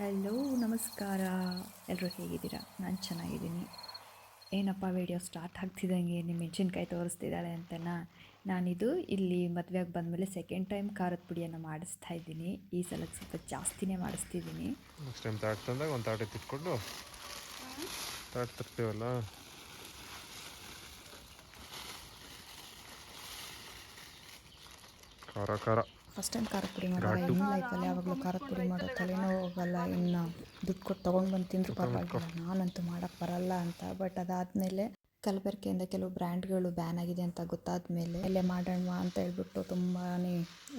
Hello, ನಮಸ್ಕಾರ. ಎಲ್ಲರೂ ಹೇಗಿದ್ದೀರಾ? ನಾನು ಚೆನ್ನಾಗಿದ್ದೀನಿ. ಏನಪ್ಪ ವಿಡಿಯೋ ಸ್ಟಾರ್ಟ್ ಆಗ್ತಿದ್ದಂಗೆ ನಿಮ್ಮ ಮೆಣಸಿನ್ಕಾಯಿ ತೋರಿಸ್ತಿದ್ದಾಳೆ ಅಂತನಾ? ನಾನಿದು ಇಲ್ಲಿ ಮದುವೆಗೆ ಬಂದಮೇಲೆ ಸೆಕೆಂಡ್ ಟೈಮ್ ಖಾರದ ಪುಡಿಯನ್ನು ಮಾಡಿಸ್ತಾ ಇದ್ದೀನಿ. ಈ ಸಲ ಸ್ವಲ್ಪ ಜಾಸ್ತಿನೇ ಮಾಡಿಸ್ತಿದ್ದೀನಿ. ನೆಕ್ಸ್ಟ್ ಟೈಮ್ ತಾಟ್ ತಂದಾಗ ಒಂದು ತಾಟೆ ತಿಟ್ಕೊಂಡು ತಾಟ್ ಖಾರ ಖಾರ. ಫಸ್ಟ್ ಟೈಮ್ ಖಾರದ ಪುಡಿ ಮಾಡೋಲ್ಲ ಇನ್ನು ಲೈಫಲ್ಲಿ ಯಾವಾಗಲೂ ಖಾರದ ಪುಡಿ ಮಾಡೋ ತಲೆನೋ ಹೋಗಲ್ಲ ಇನ್ನು ದುಡ್ಡು ಕೊಟ್ಟು ತೊಗೊಂಡು ಬಂದು ತಿಂದರೂ ಪರವಾಗಿಲ್ಲ. ನಾನಂತೂ ಮಾಡೋಕ್ಕೆ ಬರಲ್ಲ ಅಂತ ಬಟ್ ಅದಾದಮೇಲೆ ಕಲಬೆರಕೆಯಿಂದ ಕೆಲವು ಬ್ರ್ಯಾಂಡ್ಗಳು ಬ್ಯಾನ್ ಆಗಿದೆ ಅಂತ ಗೊತ್ತಾದ ಮೇಲೆ ಎಲ್ಲೇ ಮಾಡೋಣ ಅಂತ ಹೇಳ್ಬಿಟ್ಟು ತುಂಬಾ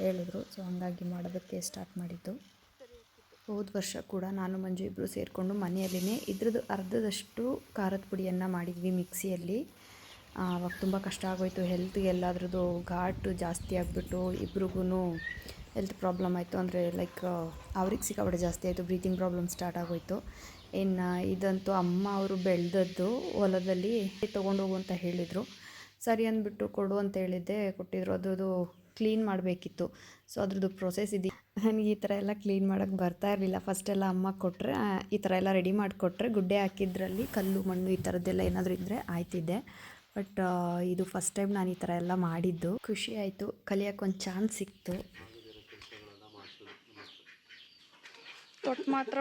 ಹೇಳಿದ್ರು. ಸೊ ಹಂಗಾಗಿ ಮಾಡೋದಕ್ಕೆ ಸ್ಟಾರ್ಟ್ ಮಾಡಿದ್ದು. ಹೋದ ವರ್ಷ ಕೂಡ ನಾನು ಮಂಜು ಇಬ್ಬರು ಸೇರಿಕೊಂಡು ಮನೆಯಲ್ಲೇ ಇದ್ರದ್ದು ಅರ್ಧದಷ್ಟು ಖಾರದ ಪುಡಿಯನ್ನು ಮಾಡಿದ್ವಿ ಮಿಕ್ಸಿಯಲ್ಲಿ. ಆ, ಅವಾಗ ತುಂಬ ಕಷ್ಟ ಆಗೋಯಿತು. ಹೆಲ್ತ್ಗೆ ಎಲ್ಲಾದ್ರದ್ದು ಘಾಟು ಜಾಸ್ತಿ ಆಗಿಬಿಟ್ಟು ಇಬ್ರಿಗೂ ಹೆಲ್ತ್ ಪ್ರಾಬ್ಲಮ್ ಆಯಿತು. ಅಂದರೆ ಲೈಕ್ ಅವ್ರಿಗೆ ಸಿಕ್ಕಾಪಟ್ಟೆ ಜಾಸ್ತಿ ಆಯಿತು. ಬ್ರೀತಿಂಗ್ ಪ್ರಾಬ್ಲಮ್ ಸ್ಟಾರ್ಟ್ ಆಗೋಯಿತು. ಇನ್ನು ಇದಂತೂ ಅಮ್ಮ ಅವರು ಬೆಳೆದದ್ದು ಹೊಲದಲ್ಲಿ ತೊಗೊಂಡು ಹೋಗು ಅಂತ ಹೇಳಿದರು. ಸರಿ ಅಂದ್ಬಿಟ್ಟು ಕೊಡು ಅಂತ ಹೇಳಿದ್ದೆ. ಕೊಟ್ಟಿದ್ರು. ಅದ್ರದ್ದು ಕ್ಲೀನ್ ಮಾಡಬೇಕಿತ್ತು. ಸೊ ಅದ್ರದ್ದು ಪ್ರೊಸೆಸ್ ಇದೆ. ನನಗೆ ಈ ಥರ ಎಲ್ಲ ಕ್ಲೀನ್ ಮಾಡೋಕ್ಕೆ ಬರ್ತಾ ಇರಲಿಲ್ಲ. ಫಸ್ಟೆಲ್ಲ ಅಮ್ಮ ಕೊಟ್ಟರೆ ಈ ಥರ ಎಲ್ಲ ರೆಡಿ ಮಾಡಿಕೊಟ್ರೆ ಗುಡ್ಡೆ ಹಾಕಿದ್ರಲ್ಲಿ ಕಲ್ಲು ಮಣ್ಣು ಈ ಥರದ್ದೆಲ್ಲ ಏನಾದರೂ ಇದ್ದರೆ ಆಯ್ತಿದ್ದೆ ಬಟ್ ಇದು ಫಸ್ಟ್ ಟೈಮ್ ನಾನು ಈ ಥರ ಎಲ್ಲ ಮಾಡಿದ್ದು. ಖುಷಿ ಆಯಿತು. ಕಲಿಯೋಕೆ ಒಂದು ಚಾನ್ಸ್ ಸಿಕ್ತು. ತೊಟ್ಟು ಮಾತ್ರ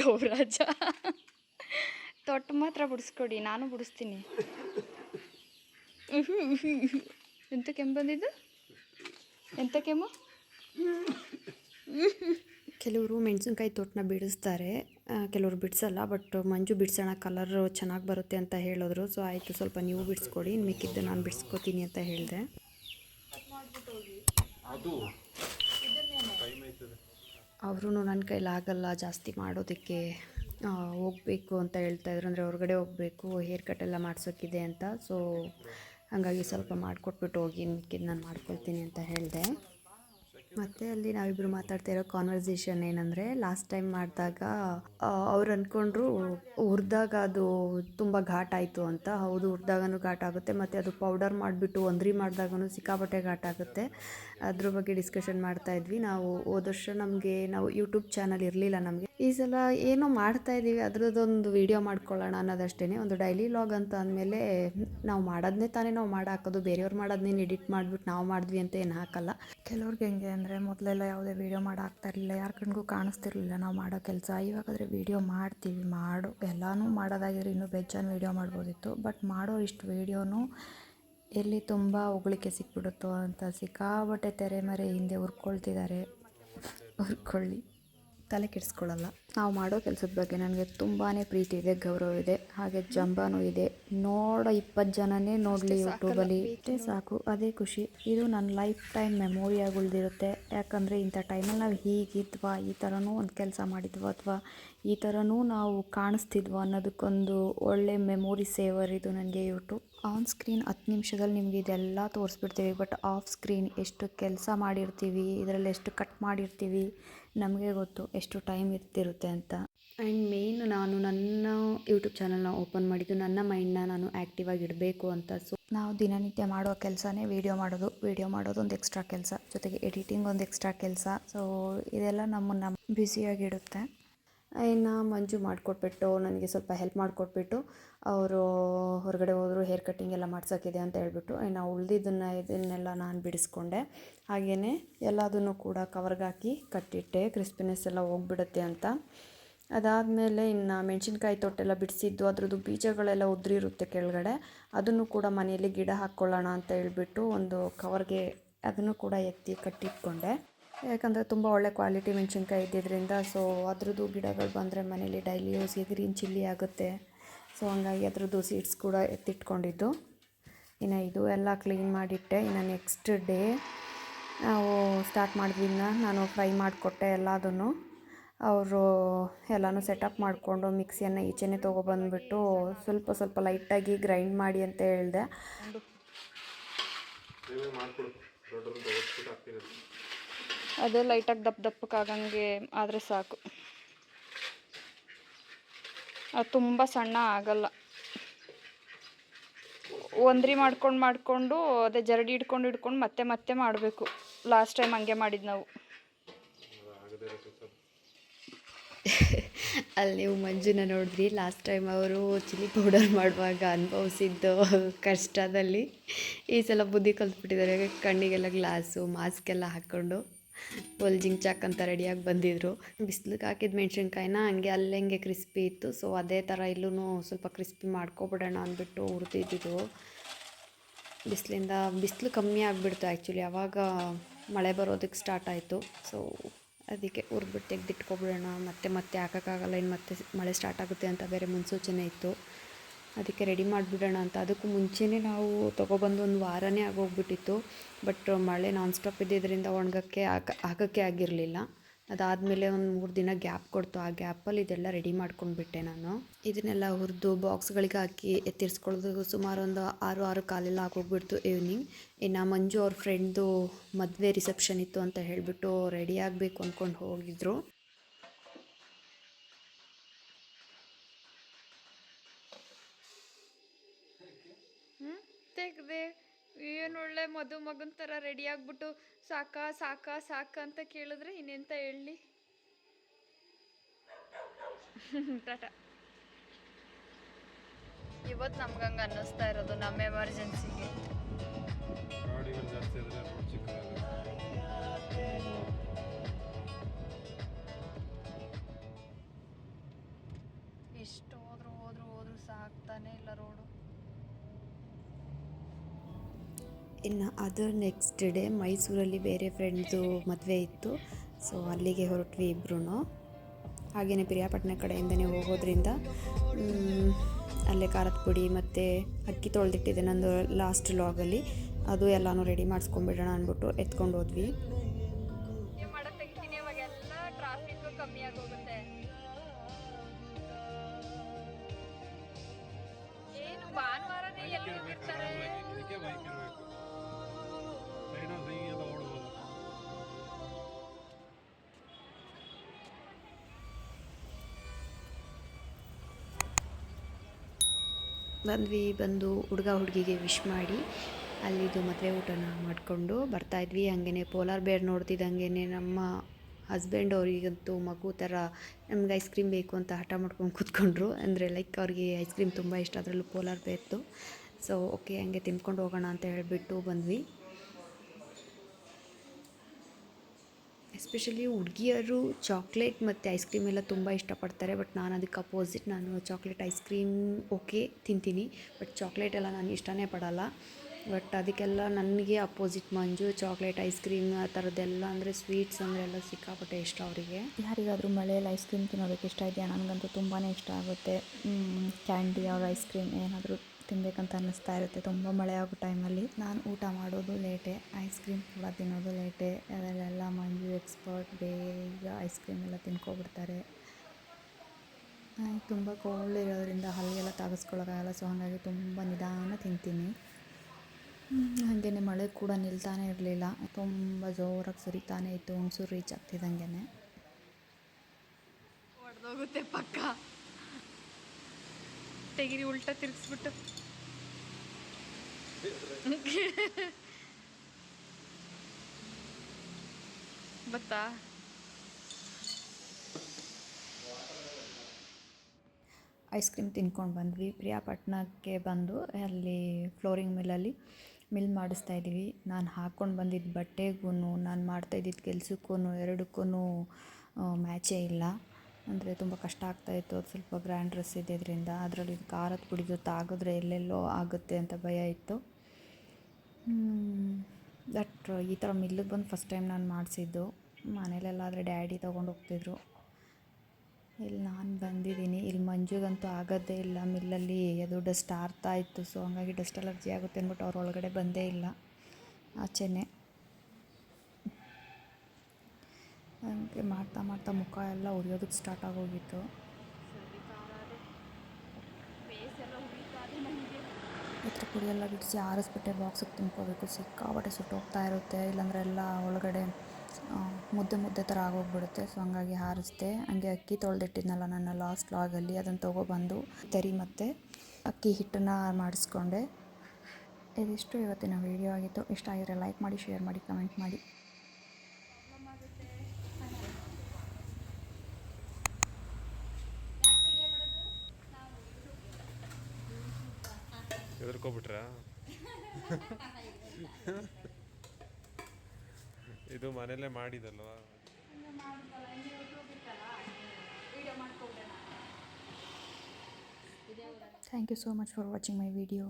ಡೋರಾಜ ತೊಟ್ಟು ಮಾತ್ರ ಬಿಡಿಸ್ಕೊಡಿ ನಾನು ಬಿಡಿಸ್ತೀನಿ. ಎಂತ ಕೆಮ್ಮು ಬಂದಿದ್ದು? ಎಂತ ಕೆಮ್ಮು? ಕೆಲವರು ಮೆಣಸಿನ್ಕಾಯಿ ತೊಟ್ಟನ್ನ ಬಿಡಿಸ್ತಾರೆ. ಕೆಲವರು ಬಿಡಿಸಲ್ಲ ಬಟ್ ಮಂಜು ಬಿಡಿಸೋಣ ಕಲರ್ ಚೆನ್ನಾಗಿ ಬರುತ್ತೆ ಅಂತ ಹೇಳಿದ್ರು. ಸೊ ಆಯಿತು ಸ್ವಲ್ಪ ನೀವು ಬಿಡಿಸ್ಕೊಡಿ ಇನ್ನು ಮಿಕ್ಕಿದ್ದು ನಾನು ಬಿಡಿಸ್ಕೊತೀನಿ ಅಂತ ಹೇಳಿದೆ. ಅವರು ನನ್ನ ಕೈಲಾಗಲ್ಲ ಜಾಸ್ತಿ ಮಾಡೋದಕ್ಕೆ ಹೋಗಬೇಕು ಹೋಗ್ಬೇಕು ಅಂತ ಹೇಳ್ತಾ ಇದ್ರು. ಅಂದರೆ ಹೊರಗಡೆ ಹೋಗಬೇಕು ಹೇರ್ ಕಟ್ ಎಲ್ಲ ಮಾಡಿಸೋಕ್ಕಿದೆ ಅಂತ. ಸೊ ಹಾಗಾಗಿ ಸ್ವಲ್ಪ ಮಾಡಿಕೊಟ್ಬಿಟ್ಟು ಹೋಗಿ ಮಿಕ್ಕಿದ್ದು ನಾನು ಮಾಡ್ಕೊಳ್ತೀನಿ ಅಂತ ಹೇಳಿದೆ. ಮತ್ತು ಅಲ್ಲಿ ನಾವಿಬ್ಬರು ಮಾತಾಡ್ತಾ ಇರೋ ಕಾನ್ವರ್ಸೇಷನ್ ಏನಂದರೆ ಲಾಸ್ಟ್ ಟೈಮ್ ಮಾಡಿದಾಗ ಅವ್ರು ಅಂದ್ಕೊಂಡ್ರು ಹುರಿದಾಗ ಅದು ತುಂಬ ಘಾಟ್ ಆಯ್ತು ಅಂತ. ಹೌದು ಹುರ್ದಾಗನು ಘಾಟ್ ಆಗುತ್ತೆ, ಮತ್ತು ಅದು ಪೌಡರ್ ಮಾಡಿಬಿಟ್ಟು ಒಂದ್ರಿ ಮಾಡಿದಾಗನು ಸಿಕ್ಕಾಪಟ್ಟೆ ಘಾಟ್ ಆಗುತ್ತೆ. ಅದ್ರ ಬಗ್ಗೆ ಡಿಸ್ಕಷನ್ ಮಾಡ್ತಾ ಇದ್ವಿ. ನಾವು ಹೋದ ವರ್ಷ ನಮಗೆ, ನಾವು ಯೂಟ್ಯೂಬ್ ಚಾನಲ್ ಇರಲಿಲ್ಲ ನಮಗೆ. ಈ ಸಲ ಏನೋ ಮಾಡ್ತಾ ಇದ್ದೀವಿ ಅದ್ರದ್ದೊಂದು ವಿಡಿಯೋ ಮಾಡ್ಕೊಳ್ಳೋಣ ಅನ್ನೋದಷ್ಟೇ ಒಂದು ಡೈಲಿ ಲಾಗ್ ಅಂತ ಅಂದಮೇಲೆ, ನಾವು ಮಾಡೋದನ್ನೇ ತಾನೇ, ನಾವು ಮಾಡಾಕೋದು, ಬೇರೆಯವ್ರು ಮಾಡೋದನ್ನೇನು ಎಡಿಟ್ ಮಾಡಿಬಿಟ್ಟು ನಾವು ಮಾಡಿದ್ವಿ ಅಂತ ಏನು ಹಾಕಲ್ಲ. ಕೆಲವ್ರಿಗೆ ಹೆಂಗೆ ಅಂದರೆ ಮೊದಲೆಲ್ಲ ಯಾವುದೇ ವೀಡಿಯೋ ಮಾಡಿ ಹಾಕ್ತಾ ಇರಲಿಲ್ಲ, ಯಾರ ಕಣ್ಗೂ ಕಾಣಿಸ್ತಿರ್ಲಿಲ್ಲ ನಾವು ಮಾಡೋ ಕೆಲಸ. ಇವಾಗಾದರೆ ವೀಡಿಯೋ ಮಾಡ್ತೀವಿ, ಮಾಡು. ಎಲ್ಲನೂ ಮಾಡೋದಾಗಿದ್ರೆ ಇನ್ನೂ ಬೇಜಾನ್ ವೀಡಿಯೋ ಮಾಡ್ಬೋದಿತ್ತು. ಬಟ್ ಮಾಡೋ ಇಷ್ಟು ವೀಡಿಯೋನೂ ಎಲ್ಲಿ ತುಂಬ ಹೊಗಳಿಕೆ ಸಿಕ್ಬಿಡುತ್ತೋ ಅಂತ ಸಿಕ್ಕಾಬಟ್ಟೆ ತೆರೆ ಮರೆ ಹಿಂದೆ ಹುರ್ಕೊಳ್ತಿದ್ದಾರೆ. ಹುರ್ಕೊಳ್ಳಿ. ತಲೆ ಕೆಡಿಸ್ಕೊಳ್ಳಲ್ಲ. ನಾವು ಮಾಡೋ ಕೆಲಸದ ಬಗ್ಗೆ ನನಗೆ ತುಂಬಾ ಪ್ರೀತಿ ಇದೆ ಗೌರವ ಇದೆ ಹಾಗೆ ಜಂಬಾನೂ ಇದೆ. ನೋಡೋ ಇಪ್ಪತ್ತು ಜನನೇ ನೋಡಲಿ ಯೂಟ್ಯೂಬಲ್ಲಿ ಇಷ್ಟೇ ಸಾಕು ಅದೇ ಖುಷಿ. ಇದು ನನ್ನ ಲೈಫ್ ಟೈಮ್ ಮೆಮೊರಿಯಾಗಿ ಉಳಿದಿರುತ್ತೆ ಯಾಕಂದರೆ ಇಂಥ ಟೈಮಲ್ಲಿ ನಾವು ಹೀಗಿದ್ವಾ ಈ ಥರನೂ ಒಂದು ಕೆಲಸ ಮಾಡಿದ್ವಾ ಅಥವಾ ಈ ಥರನೂ ನಾವು ಕಾಣಿಸ್ತಿದ್ವಾ ಅನ್ನೋದಕ್ಕೊಂದು ಒಳ್ಳೆ ಮೆಮೊರಿ ಸೇವರ್ ಇದು ನನಗೆ ಯೂಟ್ಯೂಬ್ ಆನ್ ಸ್ಕ್ರೀನ್ ಹತ್ತು ನಿಮಿಷದಲ್ಲಿ ನಿಮಗೆ ಇದೆಲ್ಲ ತೋರಿಸ್ಬಿಡ್ತೀವಿ. ಬಟ್ ಆಫ್ ಸ್ಕ್ರೀನ್ ಎಷ್ಟು ಕೆಲಸ ಮಾಡಿರ್ತೀವಿ ಇದರಲ್ಲಿ ಎಷ್ಟು ಕಟ್ ಮಾಡಿರ್ತೀವಿ ನಮಗೆ ಗೊತ್ತು ಎಷ್ಟು ಟೈಮ್ ಇರ್ತಿರುತ್ತೆ ಅಂತ. ಆ್ಯಂಡ್ ಮೇಯ್ನ್ ನಾನು ನನ್ನ ಯೂಟ್ಯೂಬ್ ಚಾನಲ್ನ ಓಪನ್ ಮಾಡಿದ್ದು ನನ್ನ ಮೈಂಡ್ನ ನಾನು ಆ್ಯಕ್ಟಿವ್ ಆಗಿ ಇಡಬೇಕು ಅಂತ. ಸೊ ನಾವು ದಿನನಿತ್ಯ ಮಾಡೋ ಕೆಲಸನೇ ವೀಡಿಯೋ ಮಾಡೋದು. ವೀಡಿಯೋ ಮಾಡೋದು ಒಂದು ಎಕ್ಸ್ಟ್ರಾ ಕೆಲಸ ಜೊತೆಗೆ ಎಡಿಟಿಂಗ್ ಒಂದು ಎಕ್ಸ್ಟ್ರಾ ಕೆಲಸ. ಸೊ ಇದೆಲ್ಲ ನಮ್ಮನ್ನು ಬ್ಯುಸಿಯಾಗಿಡುತ್ತೆ. ಇನ್ನು ಮಂಜು ಮಾಡಿಕೊಟ್ಬಿಟ್ಟು, ನನಗೆ ಸ್ವಲ್ಪ ಹೆಲ್ಪ್ ಮಾಡಿಕೊಟ್ಬಿಟ್ಟು, ಅವರು ಹೊರಗಡೆ ಹೋದರು ಹೇರ್ ಕಟ್ಟಿಂಗ್ ಎಲ್ಲ ಮಾಡ್ಸೋಕ್ಕಿದೆ ಅಂತ ಹೇಳ್ಬಿಟ್ಟು, ಇನ್ನು ಉಳ್ದಿದ್ದನ್ನು ಇದನ್ನೆಲ್ಲ ನಾನು ಬಿಡಿಸ್ಕೊಂಡೆ. ಹಾಗೆಯೇ ಎಲ್ಲದನ್ನು ಕೂಡ ಕವರ್ಗೆ ಹಾಕಿ ಕಟ್ಟಿಟ್ಟೆ ಕ್ರಿಸ್ಪಿನೆಸ್ ಎಲ್ಲ ಹೋಗ್ಬಿಡುತ್ತೆ ಅಂತ. ಅದಾದಮೇಲೆ ಇನ್ನು ಮೆಣಸಿನ್ಕಾಯಿ ತೊಟ್ಟೆಲ್ಲ ಬಿಡಿಸಿದ್ದು, ಅದರದ್ದು ಬೀಜಗಳೆಲ್ಲ ಉದುರಿರುತ್ತೆ ಕೆಳಗಡೆ, ಅದನ್ನು ಕೂಡ ಮನೆಯಲ್ಲಿ ಗಿಡ ಹಾಕ್ಕೊಳ್ಳೋಣ ಅಂತ ಹೇಳ್ಬಿಟ್ಟು ಒಂದು ಕವರ್ಗೆ ಅದನ್ನು ಕೂಡ ಎತ್ತಿ ಕಟ್ಟಿಟ್ಕೊಂಡೆ. ಯಾಕಂದರೆ ತುಂಬ ಒಳ್ಳೆ ಕ್ವಾಲಿಟಿ ಮೆಣಸಿನ್ಕಾಯಿ ಇದ್ದಿದ್ದರಿಂದ ಸೊ ಅದ್ರದ್ದು ಗಿಡಗಳು ಬಂದರೆ ಮನೇಲಿ ಡೈಲಿ ಯೂಸ್ಗೆ ಗ್ರೀನ್ ಚಿಲ್ಲಿ ಆಗುತ್ತೆ. ಸೊ ಹಂಗಾಗಿ ಅದ್ರದ್ದು ಸೀಡ್ಸ್ ಕೂಡ ಎತ್ತಿಟ್ಕೊಂಡಿದ್ದು. ಇನ್ನು ಇದು ಎಲ್ಲ ಕ್ಲೀನ್ ಮಾಡಿಟ್ಟೆ. ಇನ್ನು ನೆಕ್ಸ್ಟ್ ಡೇ ನಾವು ಸ್ಟಾರ್ಟ್ ಮಾಡಿದ್ವಿ ಇನ್ನು. ನಾನು ಫ್ರೈ ಮಾಡಿಕೊಟ್ಟೆ ಎಲ್ಲದನ್ನು. ಅವರು ಎಲ್ಲನೂ ಸೆಟಪ್ ಮಾಡಿಕೊಂಡು ಮಿಕ್ಸಿಯನ್ನು ಈಚೆನೇ ತೊಗೊಬಂದ್ಬಿಟ್ಟು ಸ್ವಲ್ಪ ಸ್ವಲ್ಪ ಲೈಟಾಗಿ ಗ್ರೈಂಡ್ ಮಾಡಿ ಅಂತ ಹೇಳಿದೆ. ಅದೇ ಲೈಟಾಗಿ ದಪ್ಪ ದಪ್ಪಕ್ಕಾಗಂಗೆ ಆದರೆ ಸಾಕು. ಅದು ತುಂಬ ಸಣ್ಣ ಆಗಲ್ಲ. ಒಂದ್ರಿ ಮಾಡ್ಕೊಂಡು ಮಾಡಿಕೊಂಡು ಅದೇ ಜರಡಿ ಇಟ್ಕೊಂಡು ಇಟ್ಕೊಂಡು ಮತ್ತೆ ಮತ್ತೆ ಮಾಡಬೇಕು. ಲಾಸ್ಟ್ ಟೈಮ್ ಹಂಗೆ ಮಾಡಿದ್ದು ನಾವು. ಅಲ್ಲಿ ನೀವು ಮಂಜುನ ನೋಡಿದ್ರಿ ಲಾಸ್ಟ್ ಟೈಮ್ ಅವರು ಚಿಲ್ಲಿ ಪೌಡರ್ ಮಾಡುವಾಗ ಅನುಭವಿಸಿದ್ದು ಕಷ್ಟದಲ್ಲಿ. ಈ ಸಲ ಬುದ್ಧಿ ಕಲ್ತ್ಬಿಟ್ಟಿದ್ದಾರೆ, ಕಣ್ಣಿಗೆಲ್ಲ ಗ್ಲಾಸು ಮಾಸ್ಕ್ ಎಲ್ಲ ಹಾಕ್ಕೊಂಡು. ಜಿಂಕ್ ಚಾಕ್ ಅಂತ ರೆಡಿಯಾಗಿ ಬಂದಿದ್ರು. ಬಿಸಿಲಿಗೆ ಹಾಕಿದ ಮೆಣಸಿನ್ಕಾಯಿನ ಹಂಗೆ ಅಲ್ಲಂಗೆ ಕ್ರಿಸ್ಪಿ ಇತ್ತು. ಸೊ ಅದೇ ಥರ ಇಲ್ಲೂ ಸ್ವಲ್ಪ ಕ್ರಿಸ್ಪಿ ಮಾಡ್ಕೊಬಿಡೋಣ ಅಂದ್ಬಿಟ್ಟು ಹುರಿದಿದ್ದು ಬಿಸಿಲಿಂದ ಬಿಸಿಲು ಕಮ್ಮಿ ಆಗಿಬಿಡ್ತು ಆ್ಯಕ್ಚುಲಿ ಆವಾಗ ಮಳೆ ಬರೋದಕ್ಕೆ ಸ್ಟಾರ್ಟ್ ಆಯಿತು. ಸೊ ಅದಕ್ಕೆ ಹುರಿದ್ಬಿಟ್ಟು ತೆಗೆದಿಟ್ಕೊಬಿಡೋಣ. ಮತ್ತೆ ಮತ್ತೆ ಹಾಕೋಕ್ಕಾಗಲ್ಲ. ಇನ್ನು ಮತ್ತೆ ಮಳೆ ಸ್ಟಾರ್ಟ್ ಆಗುತ್ತೆ ಅಂತ ಬೇರೆ ಮುನ್ಸೂಚನೆ ಇತ್ತು. ಅದಕ್ಕೆ ರೆಡಿ ಮಾಡಿಬಿಡೋಣ ಅಂತ. ಅದಕ್ಕೂ ಮುಂಚೆನೇ ನಾವು ತೊಗೊಬಂದು ಒಂದು ವಾರನೇ ಆಗೋಗ್ಬಿಟ್ಟಿತ್ತು. ಬಟ್ ಮಳೆ ನಾನ್ ಸ್ಟಾಪ್ ಇದ್ದಿದ್ದರಿಂದ ಒಣಗಕ್ಕೆ ಆಗ, ಆಗೋಕ್ಕೆ ಆಗಿರಲಿಲ್ಲ. ಅದಾದಮೇಲೆ ಒಂದು ಮೂರು ದಿನ ಗ್ಯಾಪ್ ಕೊಡ್ತು. ಆ ಗ್ಯಾಪಲ್ಲಿ ಇದೆಲ್ಲ ರೆಡಿ ಮಾಡ್ಕೊಂಡ್ಬಿಟ್ಟೆ ನಾನು. ಇದನ್ನೆಲ್ಲ ಹುರಿದು ಬಾಕ್ಸ್ಗಳಿಗೆ ಹಾಕಿ ಎತ್ತಿರಿಸ್ಕೊಳ್ಳೋದು ಸುಮಾರು ಒಂದು ಆರು ಆರು ಕಾಲೆಲ್ಲ ಆಗೋಗ್ಬಿಡ್ತು ಈವ್ನಿಂಗ್ ಇನ್ನು ಮಂಜು ಅವ್ರ ಫ್ರೆಂಡ್ದು ಮದುವೆ ರಿಸೆಪ್ಷನ್ ಇತ್ತು ಅಂತ ಹೇಳಿಬಿಟ್ಟು ರೆಡಿ ಆಗಬೇಕು ಅಂದ್ಕೊಂಡು ಹೋಗಿದ್ರು. ತೆಗ್ದೆ ಏನು ಒಳ್ಳೆ ಮದುಮಗನ ಥರ ರೆಡಿ ಆಗ್ಬಿಟ್ಟು ಸಾಕ ಸಾಕ ಸಾಕ ಅಂತ ಕೇಳಿದ್ರೆ ಇನ್ನೆಂತ ಹೇಳಿ? ಟಾಟಾ. ಇವತ್ತು ನಮ್ಗೆ ಹಂಗೆ ಅನ್ನಿಸ್ತಾ ಇರೋದು ನಮ್ಮ ಎಮರ್ಜೆನ್ಸಿಗೆ ಎಷ್ಟು ಹೋದ್ರು ಹೋದ್ರು ಹೋದ್ರು ಸಾಕ್ತಾನೆ ಇಲ್ಲ ರೋಡು. ಇನ್ನು ಅದರ್ ನೆಕ್ಸ್ಟ್ ಡೇ ಮೈಸೂರಲ್ಲಿ ಬೇರೆ ಫ್ರೆಂಡ್ದು ಮದುವೆ ಇತ್ತು. ಸೊ ಅಲ್ಲಿಗೆ ಹೊರಟ್ವಿ ಇಬ್ಬರೂ ಹಾಗೆಯೇ ಪಿರಿಯಾಪಟ್ಟಣ ಕಡೆಯಿಂದನೇ ಹೋಗೋದ್ರಿಂದ ಅಲ್ಲೇ ಖಾರದ ಪುಡಿ ಮತ್ತು ಅಕ್ಕಿ ತೊಳೆದಿಟ್ಟಿದ್ದೆ ನಂದು ಲಾಸ್ಟ್ ಲಾಗಲ್ಲಿ ಅದು ಎಲ್ಲನೂ ರೆಡಿ ಮಾಡಿಸ್ಕೊಂಬಿಡೋಣ ಅಂದ್ಬಿಟ್ಟು ಎತ್ಕೊಂಡು ಹೋದ್ವಿ ಬಂದ್ವಿ, ಬಂದು ಹುಡುಗ ಹುಡುಗಿಗೆ ವಿಶ್ ಮಾಡಿ. ಅಲ್ಲಿದು ಮದುವೆ ಊಟನ ಮಾಡಿಕೊಂಡು ಬರ್ತಾಯಿದ್ವಿ ಹಾಗೆಯೇ ಪೋಲಾರ್ ಬೇರ್ ನೋಡ್ತಿದ್ದಂಗೆ ನಮ್ಮ ಹಸ್ಬೆಂಡ್ ಅವರಿಗಂತೂ ಮಗು ಥರ ನಮ್ಗೆ ಐಸ್ ಕ್ರೀಮ್ ಬೇಕು ಅಂತ ಹಠ ಮಾಡ್ಕೊಂಡು ಕೂತ್ಕೊಂಡ್ರು. ಅಂದರೆ ಲೈಕ್ ಅವ್ರಿಗೆ ಐಸ್ ಕ್ರೀಮ್ ತುಂಬ ಇಷ್ಟ ಅದರಲ್ಲೂ ಪೋಲಾರ್ ಬೇರ್ತು ಸೊ ಓಕೆ ಹಂಗೆ ತಿಂದ್ಕೊಂಡು ಹೋಗೋಣ ಅಂತ ಹೇಳಿಬಿಟ್ಟು ಬಂದ್ವಿ. ಎಸ್ಪೆಷಲಿ ಹುಡುಗಿಯರು ಚಾಕ್ಲೇಟ್ ಮತ್ತು ಐಸ್ ಕ್ರೀಮ್ ಎಲ್ಲ ತುಂಬ ಇಷ್ಟಪಡ್ತಾರೆ. ಬಟ್ ನಾನು ಅದಕ್ಕೆ ಅಪೋಸಿಟ್. ನಾನು ಚಾಕ್ಲೇಟ್ ಐಸ್ ಕ್ರೀಮ್ ಓಕೆ, ತಿಂತೀನಿ. ಬಟ್ ಚಾಕ್ಲೇಟ್ ಎಲ್ಲ ನಾನು ಇಷ್ಟನೇ ಪಡಲ್ಲ. ಬಟ್ ಅದಕ್ಕೆಲ್ಲ ನನಗೆ opposite Manju, chocolate ice cream ಆ ಥರದ್ದೆಲ್ಲ ಅಂದರೆ ಸ್ವೀಟ್ಸ್ ಅಂದರೆ ಎಲ್ಲ ಸಿಕ್ಕಾಪಟ್ಟೆ ಇಷ್ಟ ಅವರಿಗೆ. ಯಾರಿಗಾದರೂ ಮಳೆಯಲ್ಲಿ ಐಸ್ ಕ್ರೀಮ್ ತಿನ್ನೋದಕ್ಕೆ ಇಷ್ಟ ಇದೆಯಾ? ನನಗಂತೂ ತುಂಬಾ ಇಷ್ಟ ಆಗುತ್ತೆ. ಕ್ಯಾಂಡಿ ಅವ್ರ ಐಸ್ ಕ್ರೀಮ್ ಏನಾದರೂ ತಿನ್ನಬೇಕಂತ ಅನ್ನಿಸ್ತಾ ಇರುತ್ತೆ. ತುಂಬ ಮಳೆ ಆಗೋ ಟೈಮಲ್ಲಿ. ನಾನು ಊಟ ಮಾಡೋದು ಲೇಟೆ. ಐಸ್ ಕ್ರೀಮ್ ಕೂಡ ತಿನ್ನೋದು ಲೇಟೆ. ಅದರಲ್ಲೆಲ್ಲ ಮಂಜು, ಎಕ್ಸ್ಪರ್ಟ್, ಬೇಗ ಐಸ್ ಕ್ರೀಮ್ ಎಲ್ಲ ತಿನ್ಕೊಬಿಡ್ತಾರೆ. ತುಂಬ ಕೋಲ್ಡ್ ಇರೋದ್ರಿಂದ ಹಲ್ಲಿಗೆಲ್ಲ ತಾಗಿಸ್ಕೊಳ್ಳೋಕ್ಕಾಗಲ್ಲ. ಸೊ ಹಾಗಾಗಿ ತುಂಬ ನಿಧಾನ ತಿಂತೀನಿ. ಹಾಗೆಯೇ ಮಳೆ ಕೂಡ ನಿಲ್ತಾನೆ ಇರಲಿಲ್ಲ. ತುಂಬ ಜೋರಾಗಿ ಸುರಿತಾನೆ ಇತ್ತು. ಹುಣಸೂರು ರೀಚ್ ಆಗ್ತಿದ್ದಂಗೆ ಹೊಡೆದೋಗುತ್ತೆ ಪಕ್ಕ. ತೆಗಿರಿ, ಉಲ್ಟಾ ತಿರ್ಗಿಸ್ಬಿಟ್ಟು. ಬತ್ತಾ? ಐಸ್ ಕ್ರೀಮ್ ತಿನ್ಕೊಂಡು ಬಂದ್ವಿ. ಪ್ರಿಯಾಪಟ್ಟಣಕ್ಕೆ ಬಂದು ಅಲ್ಲಿ ಫ್ಲೋರಿಂಗ್ ಮಿಲ್ಲಲ್ಲಿ ಮಿಲ್ ಮಾಡಿಸ್ತಾ ಇದ್ದೀವಿ. ನಾನು ಹಾಕ್ಕೊಂಡು ಬಂದಿದ್ದ ಬಟ್ಟೆಗೂ ನಾನು ಮಾಡ್ತಾ ಇದ್ದಿದ್ದ ಕೆಲಸಕ್ಕೂ ಎರಡಕ್ಕೂ ಮ್ಯಾಚೇ ಇಲ್ಲ. ಅಂದರೆ ತುಂಬ ಕಷ್ಟ ಆಗ್ತಾಯಿತ್ತು ಅದು ಸ್ವಲ್ಪ ಗ್ರ್ಯಾಂಡ್ ಡ್ರೆಸ್ ಇದ್ದಿದ್ದರಿಂದ ಅದರಲ್ಲಿ ಖಾರದ ಪುಡಿದು ತಾಗಿದ್ರೆ ಎಲ್ಲೆಲ್ಲೋ ಆಗುತ್ತೆ ಅಂತ ಭಯ ಇತ್ತು. ಬಟ್ ಈ ಥರ ಮಿಲ್ಲಿಗೆ ಬಂದು ಫಸ್ಟ್ ಟೈಮ್ ನಾನು ಮಾಡಿಸಿದ್ದು. ಮನೇಲೆಲ್ಲಾದರೆ ಡ್ಯಾಡಿ ತೊಗೊಂಡು ಹೋಗ್ತಿದ್ರು. ಇಲ್ಲಿ ನಾನು ಬಂದಿದ್ದೀನಿ. ಇಲ್ಲಿ ಮಂಜುಗಂತೂ ಆಗೋದೇ ಇಲ್ಲ. ಮಿಲ್ಲಲ್ಲಿ ಅದು ಡಸ್ಟ್ ಆರ್ತಾ ಇತ್ತು. ಸೊ ಹಂಗಾಗಿ ಡಸ್ಟ್ ಅಲರ್ಜಿ ಆಗುತ್ತೆ ಅಂದ್ಬಿಟ್ಟು ಅವ್ರ ಒಳಗಡೆ ಬಂದೇ ಇಲ್ಲ. ಆಚೆನೆ. ಹಂಗೆ ಮಾಡ್ತಾ ಮಾಡ್ತಾ ಮುಖ ಎಲ್ಲ ಉರಿಯೋದಕ್ಕೆ ಸ್ಟಾರ್ಟ್ ಆಗೋಗಿತ್ತು. ಇದ್ರ ಪುಡಿ ಎಲ್ಲ ಬಿಡಿಸಿ ಆರಿಸ್ಬಿಟ್ಟೆ ಬಾಕ್ಸಿಗೆ ತುಂಬ್ಕೋಬೇಕು. ಸಿಕ್ಕಾಪಟ್ಟೆ ಸುಟ್ಟೋಗ್ತಾ ಇರುತ್ತೆ, ಇಲ್ಲಾಂದ್ರೆ ಎಲ್ಲ ಒಳಗಡೆ ಮುದ್ದೆ ಮುದ್ದೆ ಥರ ಆಗೋಗ್ಬಿಡುತ್ತೆ. ಸೊ ಹಂಗಾಗಿ ಹಾರಿಸ್ದೆ ಹಂಗೆ ಅಕ್ಕಿ ತೊಳೆದಿಟ್ಟಿದ್ನಲ್ಲ ನನ್ನ ಲಾಸ್ಟ್ ಲಾಗಲ್ಲಿ ಅದನ್ನು ತೊಗೊಬಂದು ತರಿ ಮತ್ತು ಅಕ್ಕಿ ಹಿಟ್ಟನ್ನು ಮಾಡಿಸ್ಕೊಂಡೆ. ಇದಿಷ್ಟು ಇವತ್ತಿನ ವೀಡಿಯೋ ಆಗಿತ್ತು. ಇಷ್ಟ ಆಗಿದ್ರೆ ಲೈಕ್ ಮಾಡಿ ಶೇರ್ ಮಾಡಿ ಕಮೆಂಟ್ ಮಾಡಿ. ಹೆದರ್ಕೊಬಿಟ್ರ? ಇದು ಮನೇಲೆ ಮಾಡಿದಲ್ವಾ? Thank you so much for watching my video